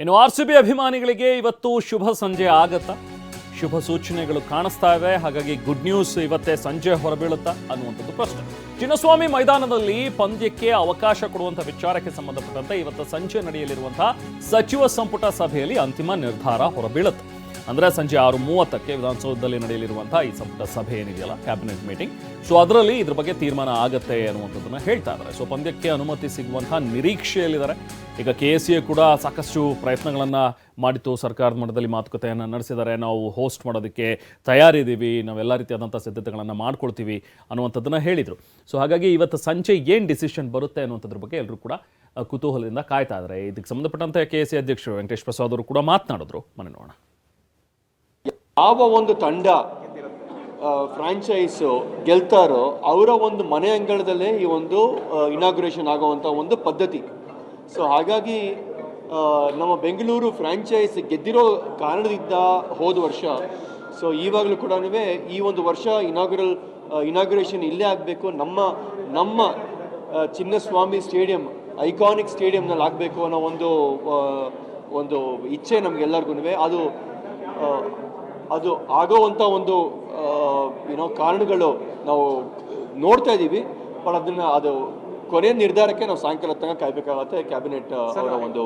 ಇನ್ನು R C B ಅಭಿಮಾನಿಗಳಿಗೆ ಇವತ್ತು ಶುಭ ಸಂಜೆ ಆಗತ್ತಾ. ಶುಭ ಸೂಚನೆಗಳು ಕಾಣಿಸ್ತಾ ಇವೆ. ಹಾಗಾಗಿ ಗುಡ್ ನ್ಯೂಸ್ ಇವತ್ತೇ ಸಂಜೆ ಹೊರಬೀಳುತ್ತಾ ಅನ್ನುವಂಥದ್ದು ಪ್ರಶ್ನೆ. ಚಿನ್ನಸ್ವಾಮಿ ಮೈದಾನದಲ್ಲಿ ಪಂದ್ಯಕ್ಕೆ ಅವಕಾಶ ಕೊಡುವಂಥ ವಿಚಾರಕ್ಕೆ ಸಂಬಂಧಪಟ್ಟಂತೆ ಇವತ್ತು ಸಂಜೆ ನಡೆಯಲಿರುವಂತಹ ಸಚಿವ ಸಂಪುಟ ಸಭೆಯಲ್ಲಿ ಅಂತಿಮ ನಿರ್ಧಾರ ಹೊರಬೀಳುತ್ತೆ. ಅಂದ್ರೆ ಸಂಜೆ ಆರು ಮೂವತ್ತಕ್ಕೆ ವಿಧಾನಸೌಧದಲ್ಲಿ ನಡೆಯಲಿರುವಂಥ ಈ ಸಂಪುಟ ಸಭೆ ಏನಿದೆಯಲ್ಲ ಕ್ಯಾಬಿನೆಟ್ ಮೀಟಿಂಗ್ ಸೊ ಅದರಲ್ಲಿ ಇದ್ರ ಬಗ್ಗೆ ತೀರ್ಮಾನ ಆಗತ್ತೆ ಅನ್ನುವಂಥದ್ದನ್ನು ಹೇಳ್ತಾ ಇದ್ದಾರೆ. ಸೊ ಪಂದ್ಯಕ್ಕೆ ಅನುಮತಿ ಸಿಗುವಂತಹ ನಿರೀಕ್ಷೆಯಲ್ಲಿದ್ದಾರೆ. ಈಗ ಕೆ ಎಸ್ ಎ ಕೂಡ ಸಾಕಷ್ಟು ಪ್ರಯತ್ನಗಳನ್ನು ಮಾಡಿತ್ತು. ಸರ್ಕಾರದ ಮಟ್ಟದಲ್ಲಿ ಮಾತುಕತೆಯನ್ನು ನಡೆಸಿದ್ದಾರೆ. ನಾವು ಹೋಸ್ಟ್ ಮಾಡೋದಕ್ಕೆ ತಯಾರಿದ್ದೀವಿ. ನಾವೆಲ್ಲ ರೀತಿಯಾದಂಥ ಸಿದ್ಧತೆಗಳನ್ನು ಮಾಡ್ಕೊಳ್ತೀವಿ ಅನ್ನುವಂಥದ್ದನ್ನು ಹೇಳಿದರು. ಸೊ ಹಾಗಾಗಿ ಇವತ್ತು ಸಂಜೆ ಏನು ಡಿಸಿಷನ್ ಬರುತ್ತೆ ಅನ್ನುವಂಥದ್ರ ಬಗ್ಗೆ ಎಲ್ಲರೂ ಕೂಡ ಕುತೂಹಲದಿಂದ ಕಾಯ್ತಾ ಇದ್ದಾರೆ. ಇದಕ್ಕೆ ಸಂಬಂಧಪಟ್ಟಂತೆ ಕೆ ಎಸ್ ಸಿ ಅಧ್ಯಕ್ಷರು ವೆಂಕಟೇಶ್ ಪ್ರಸಾದ್ ಅವರು ಕೂಡ ಮಾತನಾಡಿದ್ರು. ಮನೆ ನೋಡೋಣ. ಯಾವ ಒಂದು ತಂಡ ಫ್ರಾಂಚೈಸು ಗೆಲ್ತಾರೋ ಅವರ ಒಂದು ಮನೆ ಅಂಗಳದಲ್ಲೇ ಈ ಒಂದು ಇನಾಗ್ರೇಷನ್ ಆಗುವಂಥ ಒಂದು ಪದ್ಧತಿ. ಸೊ ಹಾಗಾಗಿ ನಮ್ಮ ಬೆಂಗಳೂರು ಫ್ರಾಂಚೈಸ್ ಗೆದ್ದಿರೋ ಕಾರಣದಿಂದ ಹೋದ ವರ್ಷ ಸೊ ಈವಾಗಲೂ ಕೂಡ ಈ ಒಂದು ವರ್ಷ ಇನಾಗ್ರಲ್ ಇನಾಗ್ರೇಷನ್ ಇಲ್ಲೇ ಆಗಬೇಕು, ನಮ್ಮ ನಮ್ಮ ಚಿನ್ನಸ್ವಾಮಿ ಸ್ಟೇಡಿಯಂ ಐಕಾನಿಕ್ ಸ್ಟೇಡಿಯಂನಲ್ಲಿ ಆಗಬೇಕು ಅನ್ನೋ ಒಂದು ಒಂದು ಇಚ್ಛೆ ನಮಗೆಲ್ಲರಿಗೂ ಅದು ಅದು ಆಗೋವಂಥ ಒಂದು ಏನೋ ಕಾರಣಗಳು ನಾವು ನೋಡ್ತಾ ಇದ್ದೀವಿ. ಬಟ್ ಅದನ್ನ ಅದು ಕೊನೆಯ ನಿರ್ಧಾರಕ್ಕೆ ನಾವು ಸಾಯಂಕಾಲ ತನಕ ಕಾಯ್ಬೇಕಾಗತ್ತೆ. ಕ್ಯಾಬಿನೆಟ್ ಅವರ ಒಂದು.